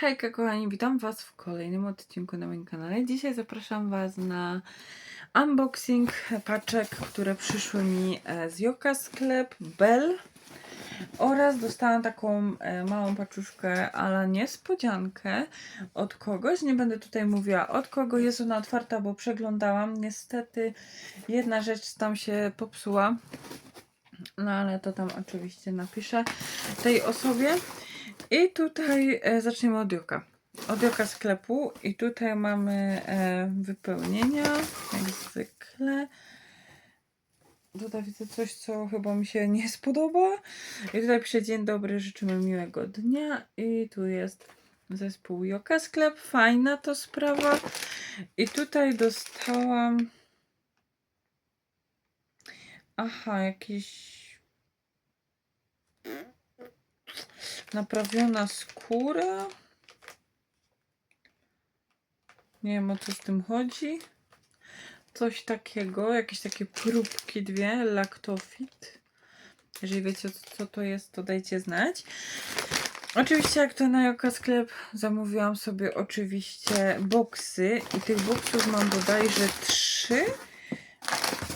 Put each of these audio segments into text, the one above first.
Hejka kochani, witam Was w kolejnym odcinku na moim kanale. Dzisiaj zapraszam Was na unboxing paczek, które przyszły mi e, z Joka Sklep Bell oraz dostałam taką e, małą paczuszkę, ale niespodziankę od kogoś. Nie będę tutaj mówiła od kogo jest ona otwarta, bo przeglądałam. Niestety jedna rzecz tam się popsuła, no ale to tam oczywiście napiszę tej osobie. I tutaj e, zaczniemy od Joka. Od Joka sklepu. I tutaj mamy e, wypełnienia, jak zwykle. Tutaj widzę coś, co chyba mi się nie spodoba. I tutaj pisze dzień dobry, życzymy miłego dnia. I tu jest zespół Joka Sklep. Fajna to sprawa. I tutaj dostałam... Aha, jakiś naprawiona skóra. Nie wiem o co z tym chodzi. Coś takiego, jakieś takie próbki dwie, Lactofit. Jeżeli wiecie co, to jest, to dajcie znać. Oczywiście jak to na Joka Sklep zamówiłam sobie oczywiście boksy i tych boksów mam bodajże trzy.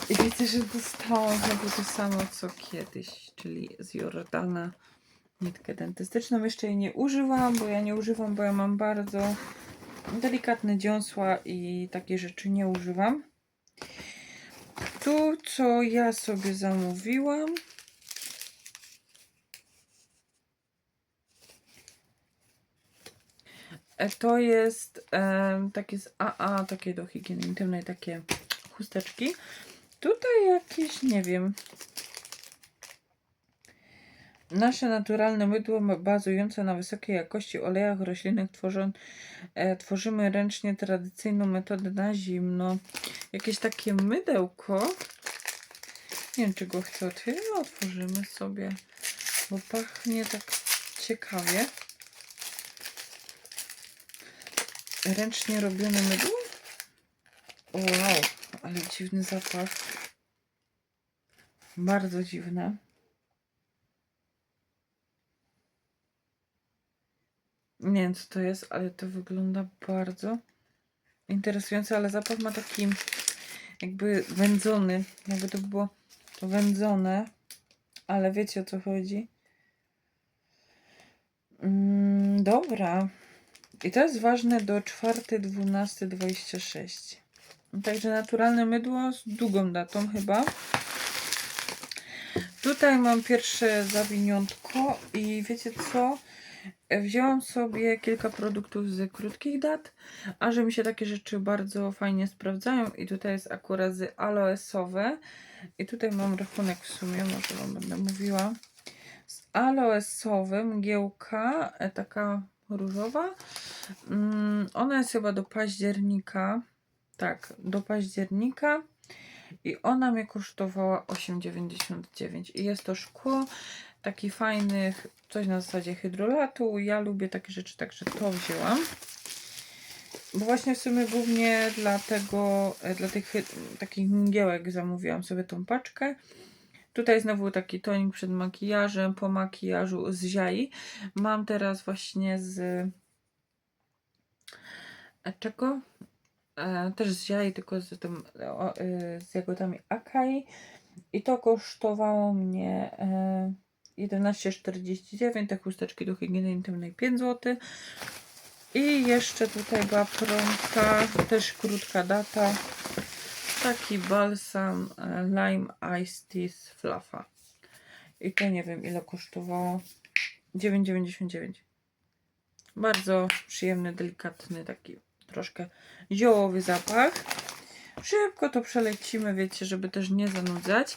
I widzę, że dostałam znowu to samo co kiedyś, czyli z Jordana nitkę dentystyczną. Jeszcze jej nie używam, bo ja nie używam, bo ja mam bardzo delikatne dziąsła i takie rzeczy nie używam. Tu, co ja sobie zamówiłam. E, To jest em, takie z AA, takie do higieny intymnej, takie chusteczki. Tutaj jakieś, nie wiem, Nasze naturalne mydło bazujące na wysokiej jakości olejach roślinnych tworzą, e, tworzymy ręcznie tradycyjną metodę na zimno. Jakieś takie mydełko. Nie wiem, czy go chcę otworzyć. No, otworzymy sobie, bo pachnie tak ciekawie. Ręcznie robione mydło? Wow, ale dziwny zapach. Bardzo dziwne. Nie wiem co to jest, ale to wygląda bardzo interesująco, ale zapach ma taki jakby wędzony, jakby to było wędzone, ale wiecie o co chodzi. Mm, dobra. I to jest ważne do 4.12.26. Także naturalne mydło z długą datą chyba. Tutaj mam pierwsze zawiniątko i wiecie co? Wzięłam sobie kilka produktów z krótkich dat, a że mi się takie rzeczy bardzo fajnie sprawdzają i tutaj jest akurat z aloesowe i tutaj mam rachunek w sumie, może Wam będę mówiła. Z aloesowym mgiełka, e, taka różowa. Mm, Ona jest chyba do października. Tak, do października. I ona mnie kosztowała 8,99. I jest to szkło taki fajny, coś na zasadzie hydrolatu. Ja lubię takie rzeczy, także to wzięłam. Bo właśnie w sumie głównie dla tego, e, dla tych takich mgiełek zamówiłam sobie tą paczkę. Tutaj znowu taki tonik przed makijażem, po makijażu z ziai. Mam teraz właśnie z e, czego? E, też z ziai, tylko z, tym, z jagodami akai. I to kosztowało mnie 11,49. Te chusteczki do higieny intymnej 5 zł. I jeszcze tutaj była promka, też krótka data. Taki balsam e, Lime Ice Teeth Fluffa. I to nie wiem ile kosztowało. 9,99. Bardzo przyjemny, delikatny, taki troszkę ziołowy zapach. Szybko to przelecimy, wiecie, żeby też nie zanudzać.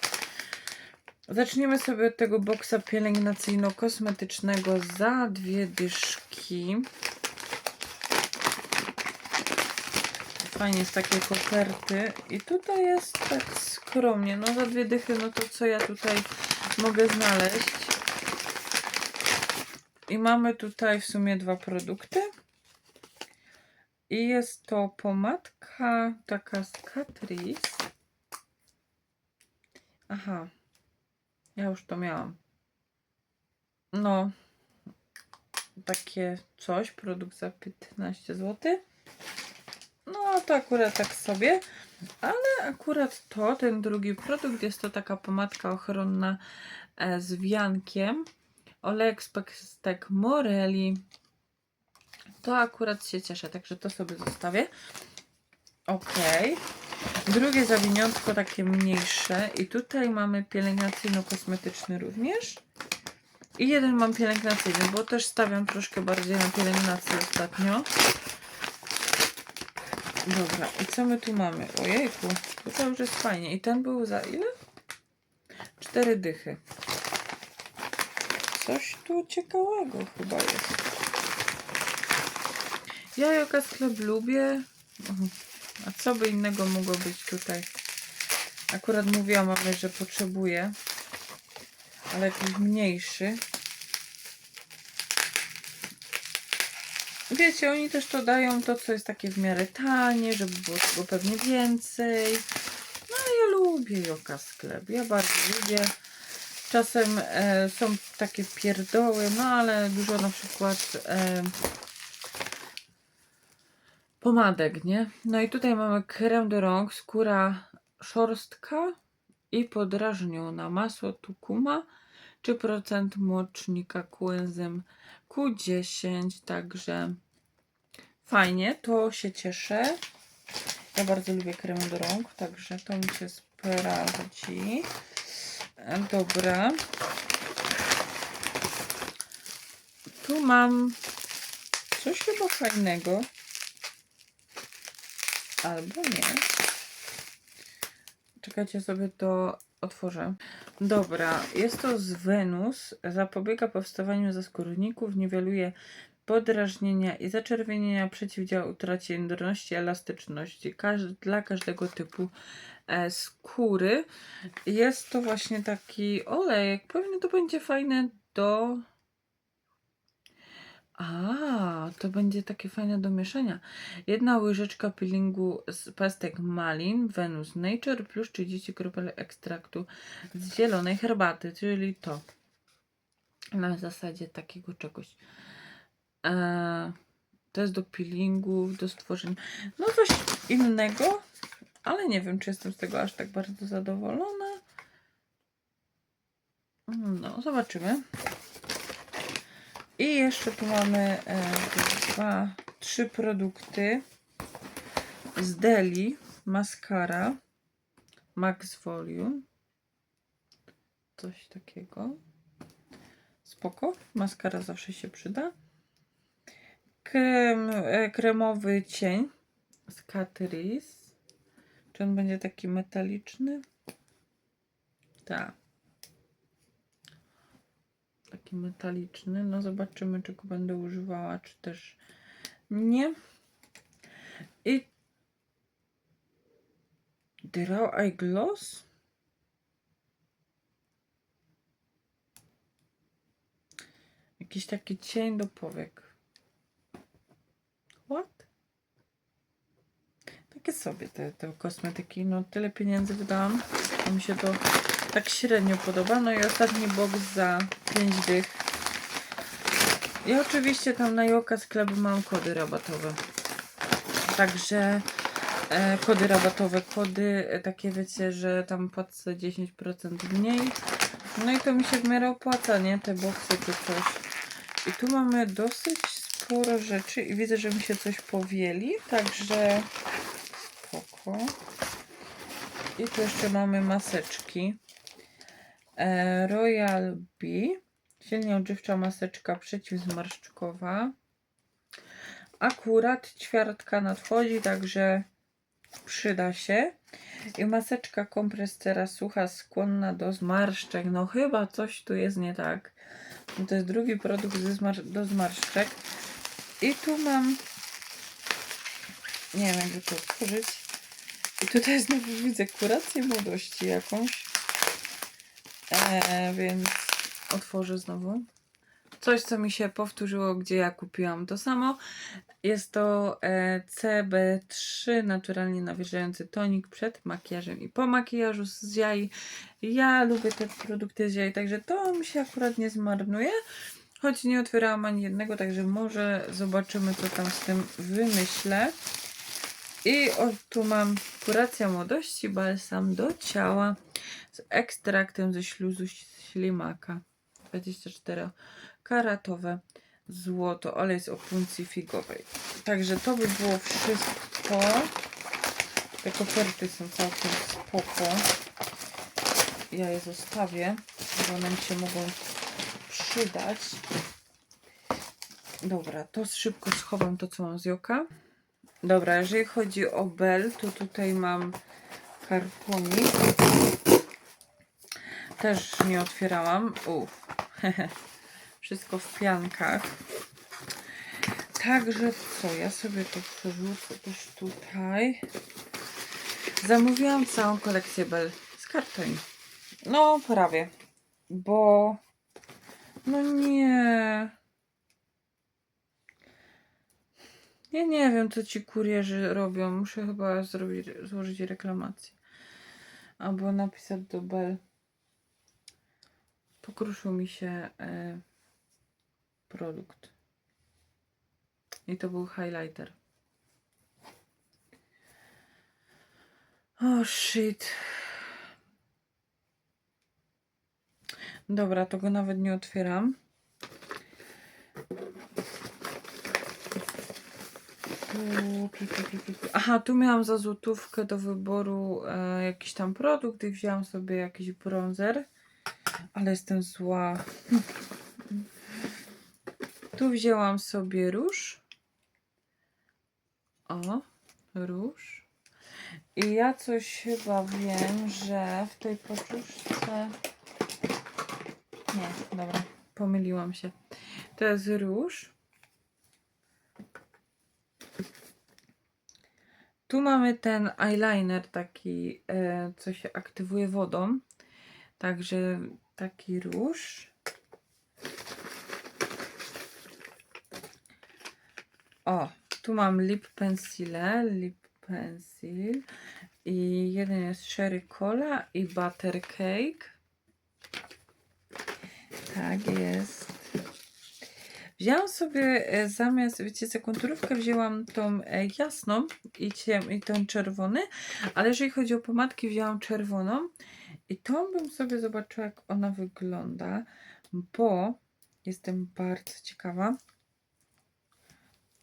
Zaczniemy sobie od tego boksa pielęgnacyjno-kosmetycznego za dwie dyszki. Fajnie z takiej koperty. I tutaj jest tak skromnie. No za dwie dychy, no to co ja tutaj mogę znaleźć? I mamy tutaj w sumie dwa produkty. I jest to pomadka taka z Catrice. Aha. Ja już to miałam. No. takie coś, produkt za 15 zł. No to akurat tak sobie, ale akurat to, ten drugi produkt, jest to taka pomadka ochronna e, z wiankiem. Olejek z pestek Morelli. To akurat się cieszę, także to sobie zostawię. Ok. Drugie zawiniątko takie mniejsze i tutaj mamy pielęgnacyjno-kosmetyczny również. I jeden mam pielęgnacyjny, bo też stawiam troszkę bardziej na pielęgnację ostatnio. Dobra, i co my tu mamy? Ojejku, to już jest fajnie. I ten był za ile? Cztery dychy. Coś tu ciekawego chyba jest. Ja Joka sklep lubię. Mhm. A co by innego mogło być tutaj? Akurat mówiłam mamie, że potrzebuję. Ale jakiś mniejszy. Wiecie, oni też to dają to, co jest takie w miarę tanie, żeby było tego pewnie więcej. No ja lubię Joka sklep. Ja bardzo lubię. Czasem e, są takie pierdoły, no ale dużo na przykład e, pomadek, nie? No i tutaj mamy krem do rąk, skóra szorstka i podrażniona, masło tukuma, 3% mocznika coenzym Q10, także fajnie, to się cieszę. Ja bardzo lubię krem do rąk, także to mi się sprawdzi. Dobra. Tu mam coś chyba fajnego. Albo nie. Czekajcie, sobie to otworzę. Dobra, jest to z Wenus. Zapobiega powstawaniu zaskórników, niweluje podrażnienia i zaczerwienienia, przeciwdziała utracie jędrności, elastyczności dla każdego typu e, skóry. Jest to właśnie taki olejek. Pewnie to będzie fajne do a, to będzie takie fajne do mieszania. Jedna łyżeczka peelingu z pestek Malin Venus Nature plus 30 kropel ekstraktu z zielonej herbaty, czyli to. Na zasadzie takiego czegoś. Eee, to jest do peelingów, do stworzenia. No coś innego, ale nie wiem, czy jestem z tego aż tak bardzo zadowolona. No, zobaczymy. I jeszcze tu mamy e, dwa, trzy produkty z Deli. Maskara Max Volume. Coś takiego. Spoko. Maskara zawsze się przyda. Krem, e, kremowy cień z Catrice. Czy on będzie taki metaliczny? Tak taki metaliczny. No zobaczymy, czy go będę używała, czy też nie. I Draw Eye Gloss. Jakiś taki cień do powiek. What? Takie sobie te, te kosmetyki. No tyle pieniędzy wydałam. A mi się to tak średnio podoba. No i ostatni box za 5 dych. I oczywiście tam na Joka sklep mam kody rabatowe. Także e, kody rabatowe, kody e, takie wiecie, że tam płacę 10% mniej. No i to mi się w miarę opłaca, nie? Te boxy czy coś. I tu mamy dosyć sporo rzeczy i widzę, że mi się coś powieli, także spoko. I tu jeszcze mamy maseczki. E, Royal Bee. Silnie odżywcza maseczka przeciwzmarszczkowa. Akurat ćwiartka nadchodzi, także przyda się. I maseczka kompresera sucha, skłonna do zmarszczek. No chyba coś tu jest nie tak. No to jest drugi produkt zmar do zmarszczek. I tu mam... Nie wiem, jakby to otworzyć. I tutaj znowu widzę kurację młodości jakąś. E, więc otworzę znowu. Coś, co mi się powtórzyło, gdzie ja kupiłam to samo. Jest to e, CB3 naturalnie nawilżający tonik przed makijażem i po makijażu z jaj. Ja lubię te produkty z jaj, także to mi się akurat nie zmarnuje. Choć nie otwierałam ani jednego, także może zobaczymy, co tam z tym wymyślę. I o, tu mam kuracja młodości, balsam do ciała z ekstraktem ze śluzu ślimaka. 24 karatowe złoto, olej z opuncji figowej. Także to by było wszystko. Te koperty są całkiem spoko. Ja je zostawię, bo mi się mogą przydać. Dobra, to szybko schowam to, co mam z joka. Dobra, jeżeli chodzi o bel, to tutaj mam kartonik. Też nie otwierałam. Uff. Wszystko w piankach. Także co, ja sobie to przerzucę też tutaj. Zamówiłam całą kolekcję bel z kartoni. No, prawie. Bo... No nie... Ja nie wiem, co ci kurierzy robią. Muszę chyba zrobić, złożyć reklamację. Albo napisać do Bell. Pokruszył mi się e, produkt. I to był highlighter. O shit. Dobra, to go nawet nie otwieram. Aha, tu miałam za złotówkę do wyboru e, jakiś tam produkt i wzięłam sobie jakiś bronzer. Ale jestem zła. Tu wzięłam sobie róż. O, róż. I ja coś chyba wiem, że w tej paczuszce... Nie, dobra, pomyliłam się. To jest róż. Tu mamy ten eyeliner taki, e, co się aktywuje wodą. Także taki róż. O, tu mam lip pencile, lip pencil i jeden jest sherry cola i butter cake. Tak jest. Wzięłam sobie e, zamiast, wiecie, za konturówkę wzięłam tą e, jasną i, ciem, i ten czerwony, ale jeżeli chodzi o pomadki, wzięłam czerwoną i tą bym sobie zobaczyła, jak ona wygląda, bo jestem bardzo ciekawa.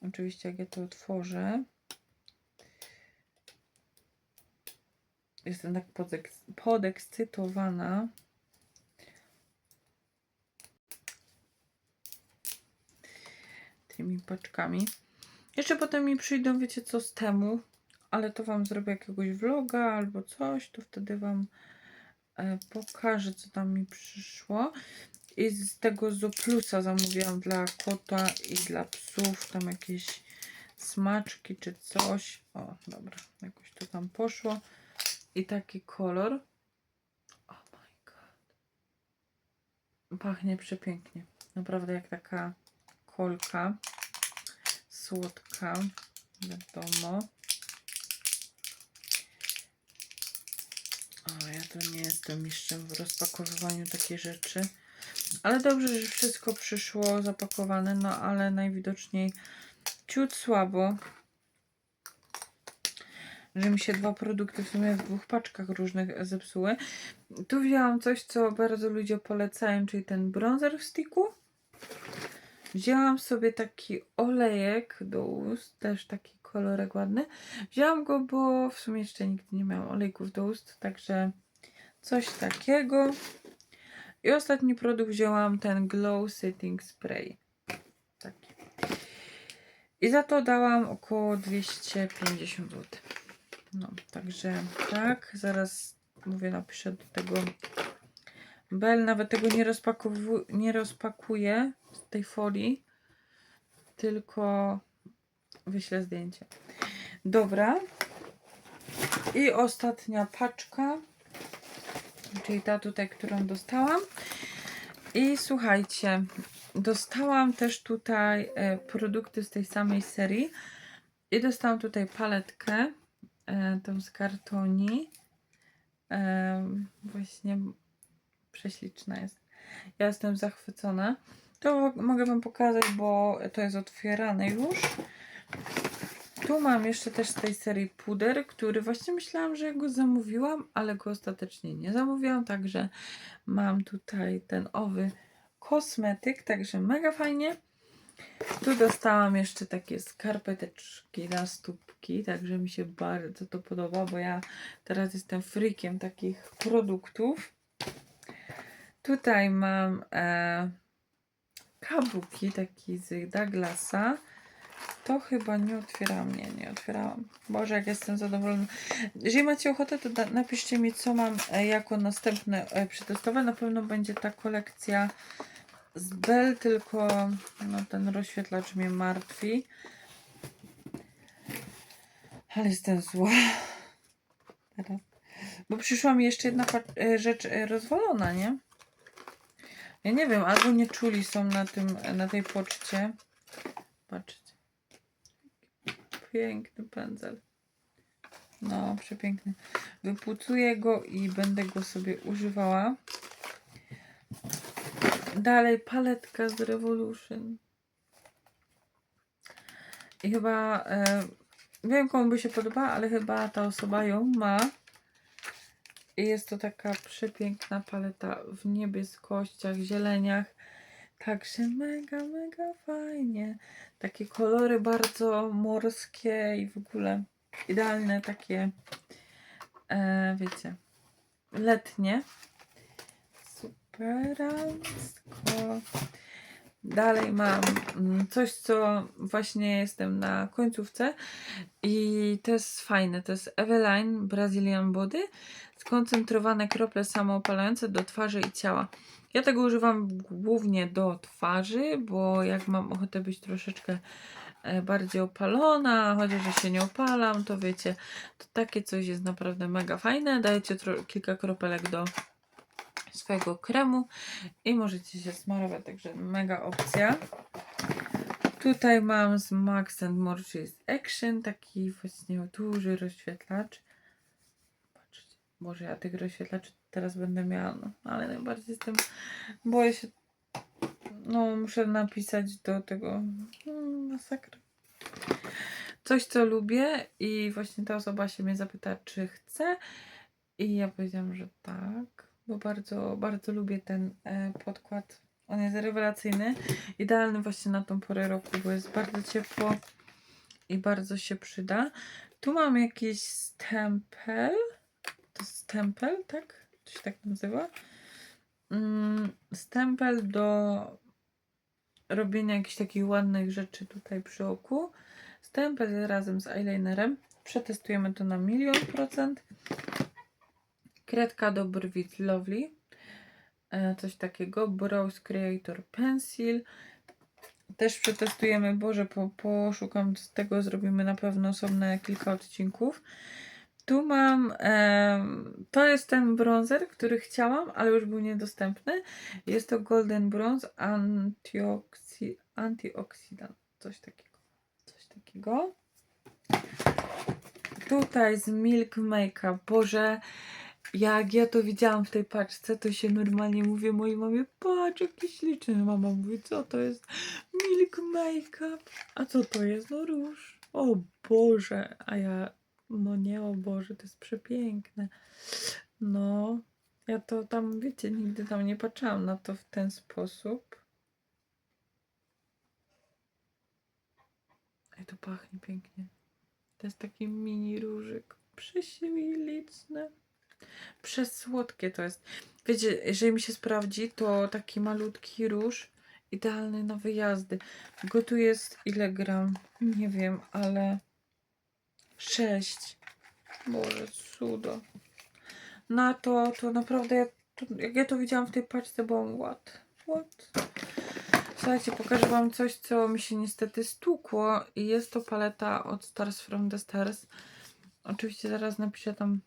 Oczywiście, jak ja to otworzę. Jestem tak podeks podekscytowana. tymi paczkami. Jeszcze potem mi przyjdą, wiecie co, z temu, ale to Wam zrobię jakiegoś vloga albo coś, to wtedy Wam pokażę, co tam mi przyszło. I z tego Zoplusa zamówiłam dla kota i dla psów tam jakieś smaczki czy coś. O, dobra, jakoś to tam poszło. I taki kolor. Oh my god. Pachnie przepięknie. Naprawdę jak taka kolka słodka, wiadomo. O, ja to nie jestem mistrzem w rozpakowywaniu takich rzeczy. Ale dobrze, że wszystko przyszło zapakowane, no ale najwidoczniej ciut słabo. Że mi się dwa produkty w sumie w dwóch paczkach różnych zepsuły. Tu wzięłam coś, co bardzo ludzie polecają, czyli ten bronzer w sticku. Wzięłam sobie taki olejek do ust, też taki kolorek ładny. Wzięłam go, bo w sumie jeszcze nigdy nie miałam olejków do ust, także coś takiego. I ostatni produkt wzięłam ten Glow Setting Spray. Taki. I za to dałam około 250 zł. No, także tak, zaraz mówię, napiszę do tego Bel nawet tego nie, nie rozpakuje z tej folii, tylko wyślę zdjęcie. Dobra. I ostatnia paczka, czyli ta tutaj, którą dostałam. I słuchajcie, dostałam też tutaj e, produkty z tej samej serii. I dostałam tutaj paletkę, e, tą z kartoni. E, właśnie prześliczna jest. Ja jestem zachwycona. To mogę Wam pokazać, bo to jest otwierane już. Tu mam jeszcze też z tej serii puder, który właśnie myślałam, że go zamówiłam, ale go ostatecznie nie zamówiłam, także mam tutaj ten owy kosmetyk, także mega fajnie. Tu dostałam jeszcze takie skarpeteczki na stópki, także mi się bardzo to podoba, bo ja teraz jestem freakiem takich produktów. Tutaj mam e, kabuki taki z Douglasa. To chyba nie otwierałam, nie, nie otwierałam. Boże, jak jestem zadowolona. Jeżeli macie ochotę, to napiszcie mi, co mam e, jako następne e, przetestowe. Na pewno będzie ta kolekcja z Bell, tylko no, ten rozświetlacz mnie martwi. Ale jestem zła. Teraz. Bo przyszła mi jeszcze jedna e, rzecz rozwalona, nie? Ja nie wiem, albo nie czuli są na tym, na tej poczcie. Patrzcie. Piękny pędzel. No, przepiękny. Wypłucuję go i będę go sobie używała. Dalej paletka z Revolution. I chyba e, wiem komu by się podobała, ale chyba ta osoba ją ma. I jest to taka przepiękna paleta w niebieskościach, zieleniach. Także mega, mega fajnie. Takie kolory bardzo morskie i w ogóle idealne takie, e, wiecie, letnie. Superancko. Dalej mam mm, coś, co właśnie jestem na końcówce i to jest fajne. To jest Eveline Brazilian Body. Skoncentrowane krople samoopalające do twarzy i ciała. Ja tego używam głównie do twarzy, bo jak mam ochotę być troszeczkę e, bardziej opalona, chociaż się nie opalam, to wiecie, to takie coś jest naprawdę mega fajne. Dajecie kilka kropelek do swojego kremu i możecie się smarować, także mega opcja. Tutaj mam z Max and More Action taki właśnie duży rozświetlacz. Patrzcie, może ja tych rozświetlaczy teraz będę miała, no, ale najbardziej jestem, boję się, no muszę napisać do tego, mm, masakra. Coś, co lubię i właśnie ta osoba się mnie zapyta, czy chcę i ja powiedziałam, że tak, bo bardzo, bardzo lubię ten e, podkład. On jest rewelacyjny, idealny właśnie na tą porę roku, bo jest bardzo ciepło i bardzo się przyda. Tu mam jakiś stempel. To jest stempel, tak? To się tak nazywa. Mm, stempel do robienia jakichś takich ładnych rzeczy tutaj przy oku. Stempel razem z eyelinerem. Przetestujemy to na milion procent. Kredka do brwi Lovely. E, coś takiego. Brows Creator Pencil. Też przetestujemy. Boże, po, poszukam z tego. Zrobimy na pewno osobne kilka odcinków. Tu mam. to jest ten bronzer, który chciałam, ale już był niedostępny. Jest to Golden Bronze Antioxy, Antioxydant. Coś takiego. Coś takiego. Tutaj z Milk Makeup. Boże, jak ja to widziałam w tej paczce, to się normalnie mówię mojej mamie, patrz jaki śliczny. Mama mówi, co to jest? Milk Makeup. A co to jest? No róż. O Boże. A ja, no nie, o Boże, to jest przepiękne. No, ja to tam, wiecie, nigdy tam nie patrzyłam na to w ten sposób. Ej, to pachnie pięknie. To jest taki mini różyk. Prześliczne. Przesłodkie to jest. Wiecie, jeżeli mi się sprawdzi, to taki malutki róż idealny na wyjazdy. Go tu jest ile gram? Nie wiem, ale 6. Boże, cudo. Na to, to naprawdę, ja, to, jak ja to widziałam w tej paczce, byłam what? What? Słuchajcie, pokażę Wam coś, co mi się niestety stukło i jest to paleta od Stars from the Stars. Oczywiście zaraz napiszę tam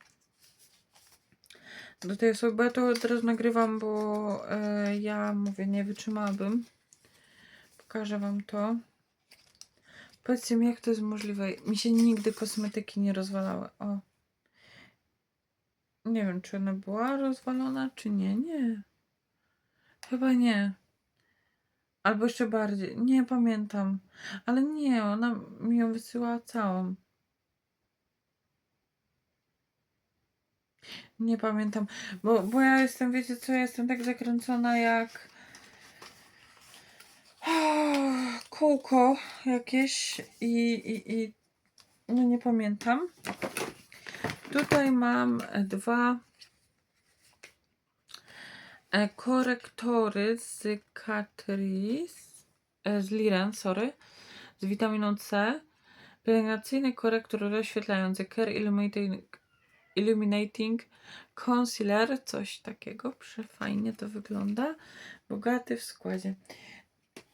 do tej osoby, bo ja to teraz nagrywam, bo e, ja mówię, nie wytrzymałabym. Pokażę Wam to. Powiedzcie mi, jak to jest możliwe. Mi się nigdy kosmetyki nie rozwalały. O. Nie wiem, czy ona była rozwalona, czy nie. Nie. Chyba nie. Albo jeszcze bardziej. Nie pamiętam. Ale nie, ona mi ją wysyłała całą. Nie pamiętam. Bo, bo ja jestem, wiecie co, ja jestem tak zakręcona jak kółko jakieś i, i, i no nie pamiętam. Tutaj mam dwa e, korektory z Catrice, e, z Liren, sorry, z witaminą C. Pielęgnacyjny korektor rozświetlający Care Illuminating, Illuminating Concealer, coś takiego. Przefajnie to wygląda. Bogaty w składzie.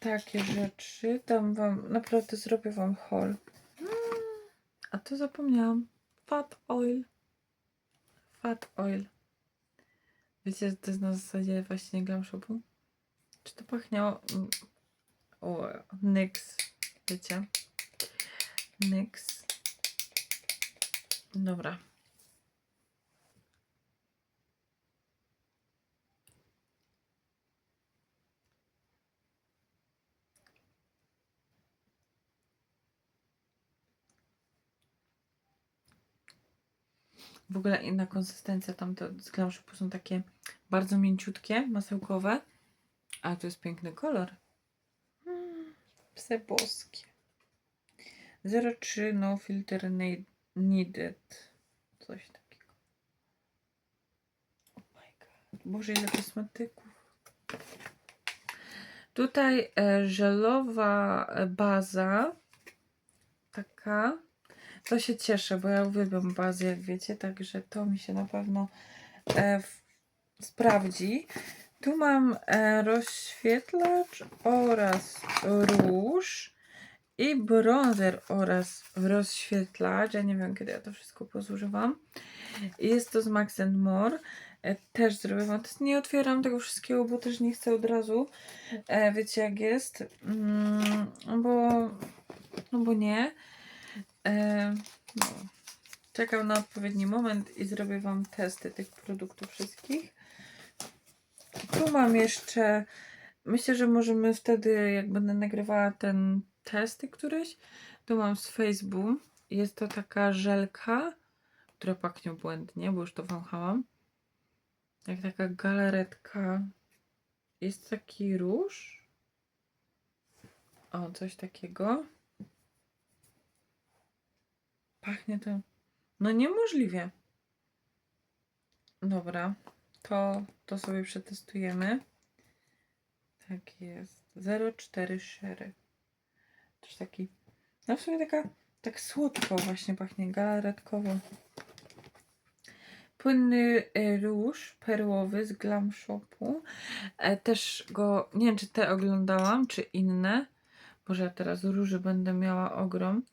Takie rzeczy. Dam wam, naprawdę zrobię wam haul. A to zapomniałam. Fat oil. Fat oil. Wiecie, że to jest na zasadzie właśnie glam shopu? Czy to pachniało? O, NYX. Wiecie? NYX. Dobra. W ogóle inna konsystencja z Glam Shopu są takie bardzo mięciutkie, masełkowe. A to jest piękny kolor. Mm, Pse boskie. 03 no filter ne- needed. Coś takiego. Oh my god. Boże, ile kosmetyków. Tutaj e, żelowa baza. Taka. To się cieszę, bo ja uwielbiam bazy, jak wiecie, także to mi się na pewno e, sprawdzi. Tu mam e, rozświetlacz oraz róż i bronzer oraz rozświetlacz. Ja nie wiem, kiedy ja to wszystko pozużywam. Jest to z Max More. E, też zrobię wam test. Nie otwieram tego wszystkiego, bo też nie chcę od razu. E, wiecie jak jest. Mm, bo, no bo nie. E, no. Czekam na odpowiedni moment i zrobię Wam testy tych produktów wszystkich. Tu mam jeszcze. Myślę, że możemy wtedy, jak będę nagrywała ten testy któryś, tu mam z Facebook. Jest to taka żelka, która pachnie błędnie, bo już to wąchałam. Jak taka galaretka. Jest taki róż. O, coś takiego. Pachnie to. No niemożliwie. Dobra, to, to sobie przetestujemy. Tak jest. 0,4 sherry. Też taki. No w sumie taka. Tak słodko właśnie pachnie, galaretkowo. Płynny e, róż perłowy z Glam Shopu. E, też go, nie wiem czy te oglądałam, czy inne. Boże, ja teraz róży będę miała ogrom.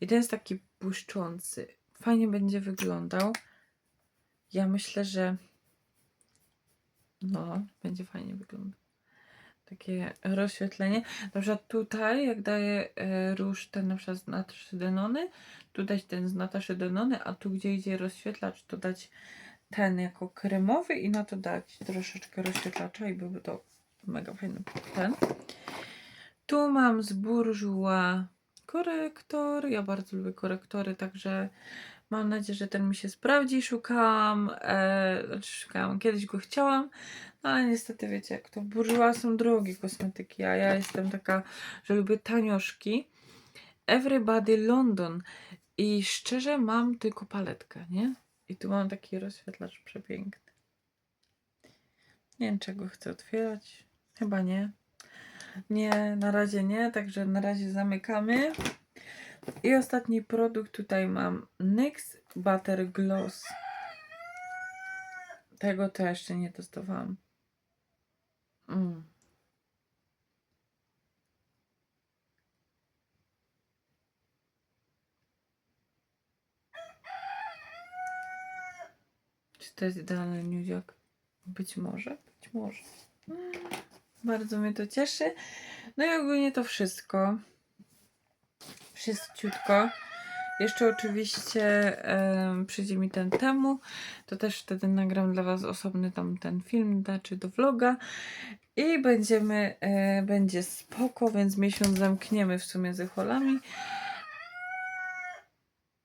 I ten jest taki błyszczący. Fajnie będzie wyglądał. Ja myślę, że no, będzie fajnie wyglądał. Takie rozświetlenie. Na przykład tutaj, jak daję e, róż ten na przykład z Nataszy Denony, tu dać ten z Nataszy Denony, a tu gdzie idzie rozświetlacz, to dać ten jako kremowy i na to dać troszeczkę rozświetlacza i byłby to mega fajny ten. Tu mam z Bourjois korektor. Ja bardzo lubię korektory, także mam nadzieję, że ten mi się sprawdzi. Szukałam, e, znaczy szukałam, kiedyś go chciałam, no ale niestety wiecie, jak to Bourjois są drogie kosmetyki, a ja jestem taka, że lubię tanioszki. Everybody London i szczerze mam tylko paletkę, nie? I tu mam taki rozświetlacz przepiękny. Nie wiem, czego chcę otwierać. Chyba nie. Nie, na razie nie, także na razie zamykamy. I ostatni produkt tutaj mam NYX Butter Gloss. Tego to jeszcze nie testowałam. Mm. Czy to jest idealny nudziak? Być może, być może. Mm. Bardzo mnie to cieszy. No i ogólnie to wszystko. Wszystciutko. Jeszcze oczywiście przyjdzie mi ten temu, to też wtedy nagram dla Was osobny tam ten film, znaczy do vloga i będziemy, e, będzie spoko, więc miesiąc zamkniemy w sumie z holami.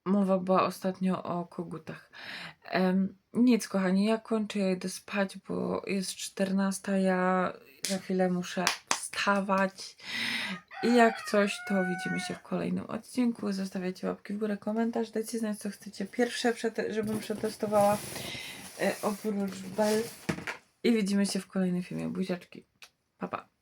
Mowa była ostatnio o kogutach. Nic, kochani, ja kończę, ja idę spać, bo jest 14, ja za chwilę muszę wstawać. I jak coś, to widzimy się w kolejnym odcinku. Zostawiacie łapki w górę, komentarz, dajcie znać, co chcecie pierwsze, żebym przetestowała e, oprócz Bell. I widzimy się w kolejnym filmie. Buziaczki. Pa, pa.